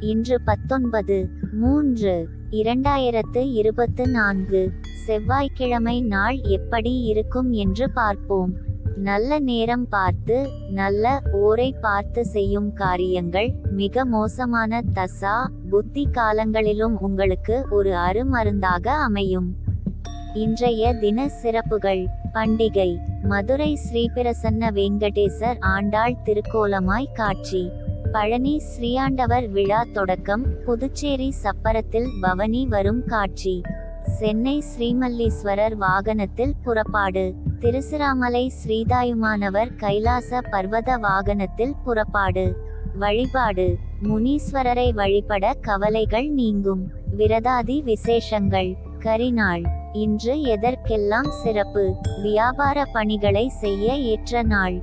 இன்று பத்தொன்பது மூன்று இரண்டாயிரத்து இருபத்து நான்கு செவ்வாய்க்கிழமை நாள் எப்படி இருக்கும் என்று பார்ப்போம். நல்ல நேரம் பார்த்து நல்ல ஓரை பார்த்து செய்யும் காரியங்கள் மிக மோசமான தசா புத்தி காலங்களிலும் உங்களுக்கு ஒரு அருமருந்தாக அமையும். இன்றைய தின சிறப்புகள் பண்டிகை மதுரை ஸ்ரீபிரசன்ன வெங்கடேசர் ஆண்டாள் திருக்கோலமாய் காட்சி. பழனி ஸ்ரீயாண்டவர் விழா தொடக்கம் புதுச்சேரி சப்பரத்தில் பவனி வரும் காட்சி. சென்னை ஸ்ரீமல்லீஸ்வரர் வாகனத்தில் புறப்பாடு. திருசிராமலை ஸ்ரீதாயுமானவர் கைலாச பர்வத வாகனத்தில் புறப்பாடு. வழிபாடு. முனீஸ்வரரை வழிபட கவலைகள் நீங்கும். விரதாதி விசேஷங்கள். கரிநாள். இன்று எதற்கெல்லாம் சிறப்பு? வியாபார பணிகளை செய்ய ஏற்ற நாள்.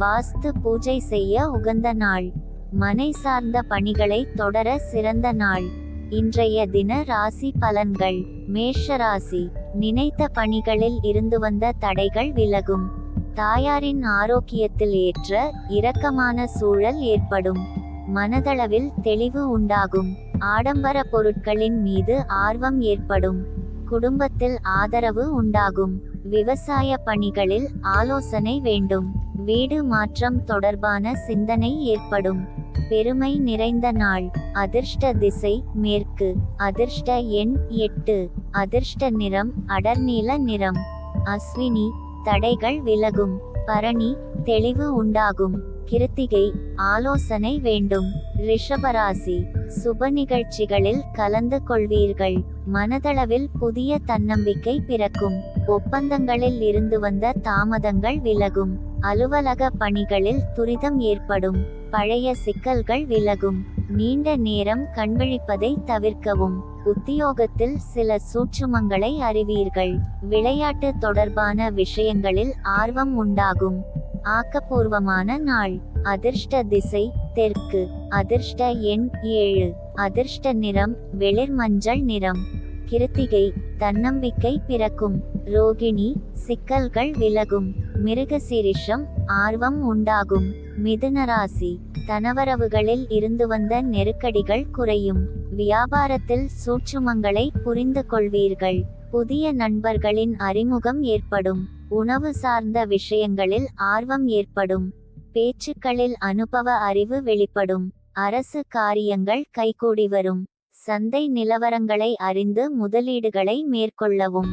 வாஸ்து பூஜை செய்ய உகந்த நாள். மனை சார்ந்த பணிகளை தொடர சிறந்த நாள். இன்றைய தின ராசி பலன்கள். மேஷ ராசி நினைத்த பணிகளில் இருந்து வந்த தடைகள் விலகும். தாயாரின் ஆரோக்கியத்தில் ஏற்ற இரக்கமான சூழல் ஏற்படும். மனதளவில் தெளிவு உண்டாகும். ஆடம்பர பொருட்களின் மீது ஆர்வம் ஏற்படும். குடும்பத்தில் ஆதரவு உண்டாகும். விவசாய பணிகளில் ஆலோசனை வேண்டும். வீடு மாற்றம் தொடர்பான சிந்தனை ஏற்படும். பெருமை நிறைந்த நாள். அதிர்ஷ்ட திசை மேற்கு. அதிர்ஷ்ட எண் எட்டு. அதிர்ஷ்ட நிறம் அடர்நீல நிறம். அஸ்வினி தடைகள் விலகும். பரணி தெளிவு உண்டாகும். கிருத்திகை ஆலோசனை வேண்டும். ரிஷபராசி சுப நிகழ்ச்சிகளில் கலந்து கொள்வீர்கள். மனதளவில் புதிய தன்னம்பிக்கை பிறக்கும். ஒப்பந்தங்களில் இருந்து வந்த தாமதங்கள் விலகும். அலுவலக பணிகளில் துரிதம் ஏற்படும். பழைய சிக்கல்கள் விலகும். நீண்ட நேரம் கண்விழிப்பதை தவிர்க்கவும். உத்தியோகத்தில் சில சூட்சுமங்களை அறிவீர்கள். விளையாட்டு தொடர்பான விஷயங்களில் ஆர்வம் உண்டாகும். ஆக்கப்பூர்வமான நாள். அதிர்ஷ்ட திசை. தெற்கு. அதிர்ஷ்ட எண் ஏழு. அதிர்ஷ்ட நிறம். வெளிர் மஞ்சள் நிறம். கிருத்திகை. தன்னம்பிக்கை பிறக்கும். ரோகிணி. சிக்கல்கள் விலகும். மிருகசீரிஷம் ஆர்வம் உண்டாகும். மிதுனராசி தனவரவுகளில் இருந்து வந்த நெருக்கடிகள் குறையும். வியாபாரத்தில் சூட்சுமங்களை புரிந்து கொள்வீர்கள். புதிய நண்பர்களின் அறிமுகம் ஏற்படும். உணவு சார்ந்த விஷயங்களில் ஆர்வம் ஏற்படும். பேச்சுக்களில் அனுபவ அறிவு வெளிப்படும். அரசு காரியங்கள் கைகூடி வரும். சந்தை நிலவரங்களை அறிந்து முதலீடுகளை மேற்கொள்ளவும்.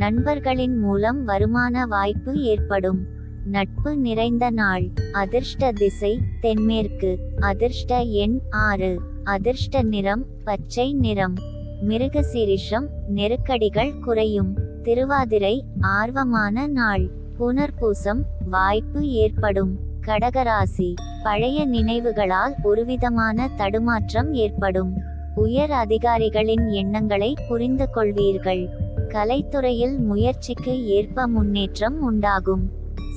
நண்பர்களின் மூலம் வருமான வாய்ப்பு ஏற்படும். நட்பு நிறைந்த நாள். அதிர்ஷ்ட திசை தென்மேற்கு. அதிர்ஷ்ட எண் ஆறு. அதிர்ஷ்ட நிறம் பச்சை நிறம். மிருகசீரிஷம் நெருக்கடிகள் குறையும். திருவாதிரை ஆர்வமான நாள். புனர்பூசம் வாய்ப்பு ஏற்படும். கடகராசி. பழைய நினைவுகளால் ஒருவிதமான தடுமாற்றம் ஏற்படும். உயர் அதிகாரிகளின் எண்ணங்களை புரிந்து கொள்வீர்கள் கலைத்துறையில் முயற்சிக்கு ஏற்ப முன்னேற்றம் உண்டாகும்.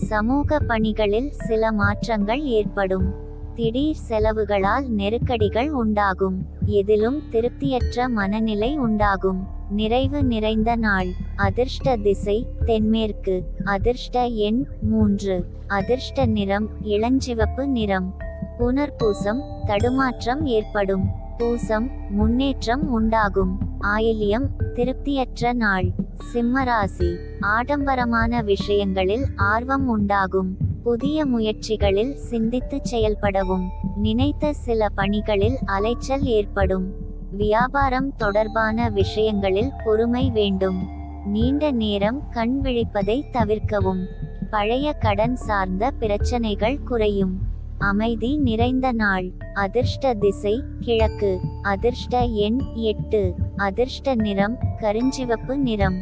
சமூக பணிகளில் சில மாற்றங்கள் ஏற்படும். திடீர் செலவுகளால் நெருக்கடிகள் உண்டாகும். எதிலும் திருப்தியற்ற மனநிலை உண்டாகும். நிறைவு நிறைந்த நாள். அதிர்ஷ்ட திசை தென்மேற்கு. அதிர்ஷ்ட எண் மூன்று. அதிர்ஷ்ட நிறம் இளஞ்சிவப்பு நிறம். புனர்பூசம் தடுமாற்றம் ஏற்படும். பூசம் முன்னேற்றம் உண்டாகும். ஆயில்யம் திருப்தியற்ற நாள். சிம்மராசி ஆடம்பரமான விஷயங்களில் ஆர்வம் உண்டாகும். புதிய முயற்சிகளில் சிந்தித்து செயல்படவும். நினைத்த சில பணிகளில் அலைச்சல் ஏற்படும். வியாபாரம் தொடர்பான விஷயங்களில் பொறுமை வேண்டும். நீண்ட நேரம் கண் விழிப்பதை தவிர்க்கவும். பழைய கடன் சார்ந்த பிரச்சனைகள் குறையும். அமைதி நிறைந்த நாள். அதிர்ஷ்ட திசை கிழக்கு. அதிர்ஷ்ட எண் எட்டு. அதிர்ஷ்ட நிறம் கருஞ்சிவப்பு நிறம்.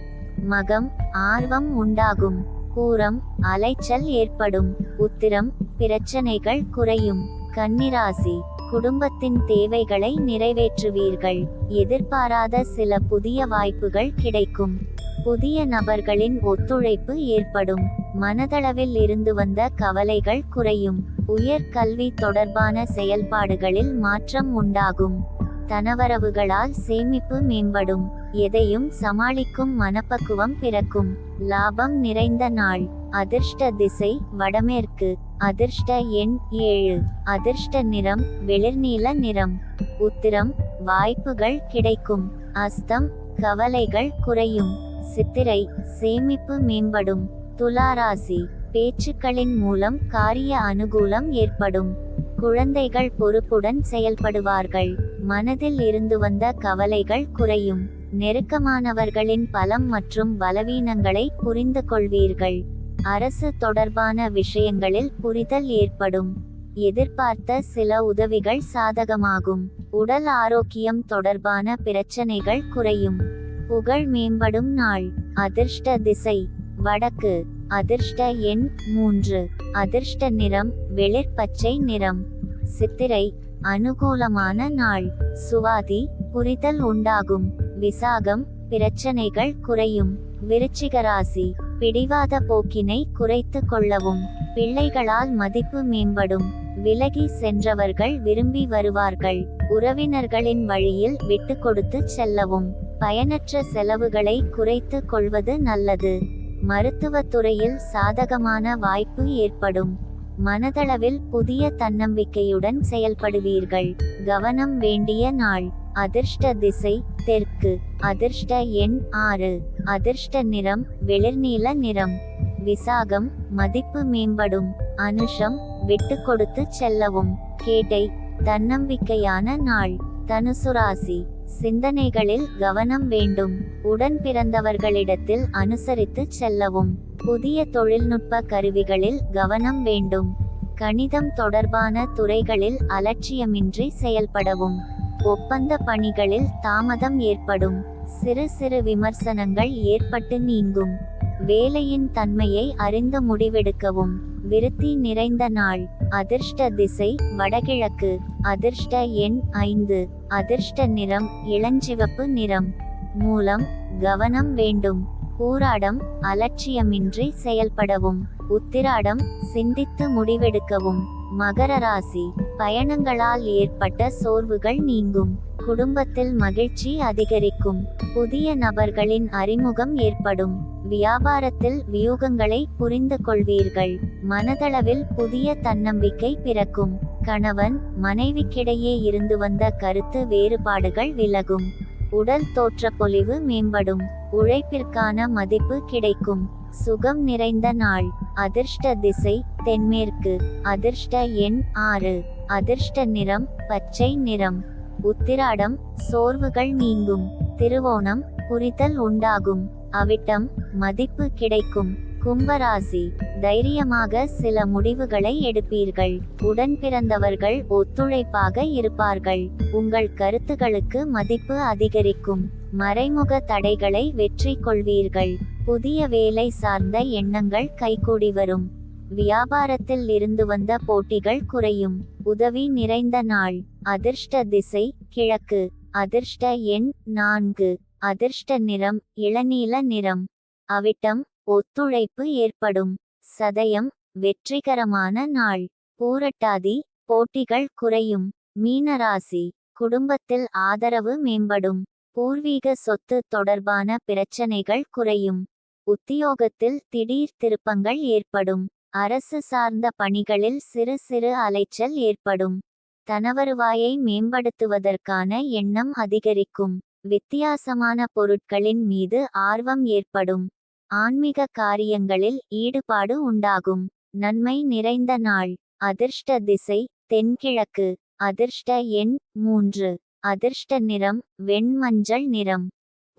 மகம் ஆர்வம் உண்டாகும். கூரம் அலைச்சல் ஏற்படும். உத்திரம் பிரச்சனைகள் குறையும். கன்னிராசி குடும்பத்தின் தேவைகளை நிறைவேற்றுவீர்கள். எதிர்பாராத சில புதிய வாய்ப்புகள் கிடைக்கும். புதிய நபர்களின் ஒத்துழைப்பு ஏற்படும். மனதளவில் இருந்து வந்த கவலைகள் குறையும். உயர் கல்வி தொடர்பான செயல்பாடுகளில் மாற்றம் உண்டாகும். தனவரவுகளால் சேமிப்பு மேம்படும். எதையும் சமாளிக்கும் மனப்பக்குவம் பிறக்கும். லாபம் நிறைந்த நாள். அதிர்ஷ்ட திசை வடமேற்கு. அதிர்ஷ்ட எண் ஏழு. அதிர்ஷ்ட நிறம் வெளிர்நீல நிறம். உத்திரம் வாய்ப்புகள் கிடைக்கும். அஸ்தம் கவலைகள் குறையும். சித்திரை சேமிப்பு மேம்படும். துளாராசி. பேச்சுக்களின் மூலம் காரிய அனுகூலம் ஏற்படும். குழந்தைகள் பொறுப்புடன் செயல்படுவார்கள். மனதில் இருந்து வந்த கவலைகள் குறையும். நெருக்கமானவர்களின் பலம் மற்றும் பலவீனங்களை புரிந்து கொள்வீர்கள். அரசு தொடர்பான விஷயங்களில் புரிதல் ஏற்படும். எதிர்பார்த்த சில உதவிகள் சாதகமாகும். உடல் ஆரோக்கியம் தொடர்பான பிரச்சனைகள் குறையும். புகழ் மேம்படும் நாள். அதிர்ஷ்ட திசை. வடக்கு. அதிர்ஷ்ட எண் மூன்று. அதிர்ஷ்ட நிறம் வெளிர் பச்சை நிறம். சித்திரை அனுகூலமான நாள். சுவாதி புரிதல் உண்டாகும். விசாகம் பிரச்சனைகள் குறையும். விருச்சிக ராசி பிடிவாத போக்கினை குறைத்து கொள்ளவும். பிள்ளைகளால் மதிப்பு மேம்படும். விலகி சென்றவர்கள் விரும்பி வருவார்கள். உறவினர்களின் வழியில் விட்டு கொடுத்து செல்லவும். பயனற்ற செலவுகளை குறைத்து கொள்வது நல்லது. மருத்துவத்துறையில் சாதகமான வாய்ப்பு ஏற்படும். மனதளவில் புதிய தன்னம்பிக்கையுடன் செயல்படுவீர்கள். கவனம் வேண்டிய நாள். அதிர்ஷ்ட திசை. தெற்கு. அதிர்ஷ்ட எண் ஆறு. அதிர்ஷ்ட நிறம். வெளிர்நீல நிறம். விசாகம். மதிப்பு மேம்படும். அனுஷம். விட்டு கொடுத்து செல்லவும். கேட்டை. தன்னம்பிக்கையான நாள். தனுசுராசி சிந்தனைகளில் கவனம் வேண்டும். உடன் பிறந்தவர்களிடத்தில் அனுசரித்து செல்லவும். புதிய தொழில்நுட்ப கருவிகளில் கவனம் வேண்டும். கணிதம் தொடர்பான துறைகளில் அலட்சியமின்றி செயல்படவும். ஒப்பந்த பணிகளில் தாமதம் ஏற்படும். சிறு சிறு விமர்சனங்கள் ஏற்பட்டு நீங்கும். வேலையின் தன்மையை அறிந்து முடிவெடுக்கவும். விருத்தி நிறைந்த நாள். அதிர்ஷ்ட திசை வடகிழக்கு அதிர்ஷ்ட எண் ஐந்து அதிர்ஷ்ட நிறம் இளஞ்சிவப்பு நிறம். மூலம் கவனம் வேண்டும். பூராடம் அலட்சியமின்றி செயல்படவும். உத்திராடம் சிந்தித்து முடிவெடுக்கவும். மகர ராசி பயணங்களால் ஏற்பட்ட சோர்வுகள் நீங்கும். குடும்பத்தில் மகிழ்ச்சி அதிகரிக்கும். புதிய நபர்களின் அறிமுகம் ஏற்படும். வியாபாரத்தில் வியூகங்களை புரிந்து கொள்வீர்கள். மனதளவில் புதிய தன்னம்பிக்கை பிறக்கும். கணவன் மனைவிக்கிடையே இருந்து வந்த கருத்து வேறுபாடுகள் விலகும். உடல் தோற்றப்பொலிவு மேம்படும். உழைப்பிற்கான மதிப்பு கிடைக்கும். சுகம் நிறைந்த நாள். அதிர்ஷ்ட திசை தென்மேற்கு. அதிர்ஷ்ட எண் ஆறு. அதிர்ஷ்ட நிறம் பச்சை நிறம். உத்திராடம் சோர்வுகள் நீங்கும். திருவோணம் புரிதல் உண்டாகும். அவிட்டம் மதிப்பு கிடைக்கும். கும்பராசி தைரியமாக சில முடிவுகளை எடுப்பீர்கள். உடன் பிறந்தவர்கள் ஒத்துழைப்பாக இருப்பார்கள். உங்கள் கருத்துகளுக்கு மதிப்பு அதிகரிக்கும். மறைமுக தடைகளை வெற்றி கொள்வீர்கள். புதிய வேலை சார்ந்த எண்ணங்கள் கைகூடி வரும். வியாபாரத்தில் இருந்து வந்த போட்டிகள் குறையும். உதவி நிறைந்த நாள். அதிர்ஷ்ட திசை கிழக்கு. அதிர்ஷ்ட எண் நான்கு. அதிர்ஷ்ட நிறம் இளநீல நிறம். அவிட்டம் ஒத்துழைப்பு ஏற்படும். சதயம் வெற்றிகரமான நாள். பூரட்டாதி போட்டிகள் குறையும். மீனராசி குடும்பத்தில் ஆதரவு மேம்படும். பூர்வீக சொத்து தொடர்பான பிரச்சனைகள் குறையும். உத்தியோகத்தில் திடீர் திருப்பங்கள் ஏற்படும். அரசு சார்ந்த பணிகளில் சிறு சிறு அலைச்சல் ஏற்படும். தனவருவாயை மேம்படுத்துவதற்கான எண்ணம் அதிகரிக்கும். வித்தியாசமான பொருட்களின் மீது ஆர்வம் ஏற்படும். ஆன்மீக காரியங்களில் ஈடுபாடு உண்டாகும். நன்மை நிறைந்த நாள். அதிர்ஷ்ட திசை தென்கிழக்கு. அதிர்ஷ்ட எண் மூன்று. அதிர்ஷ்ட நிறம் வெண்மஞ்சள் நிறம்.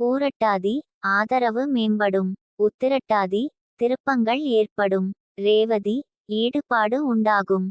பூரட்டாதி ஆதரவு மேம்படும். உத்திரட்டாதி திருப்பங்கள் ஏற்படும். ரேவதி ஈடுபாடு உண்டாகும்.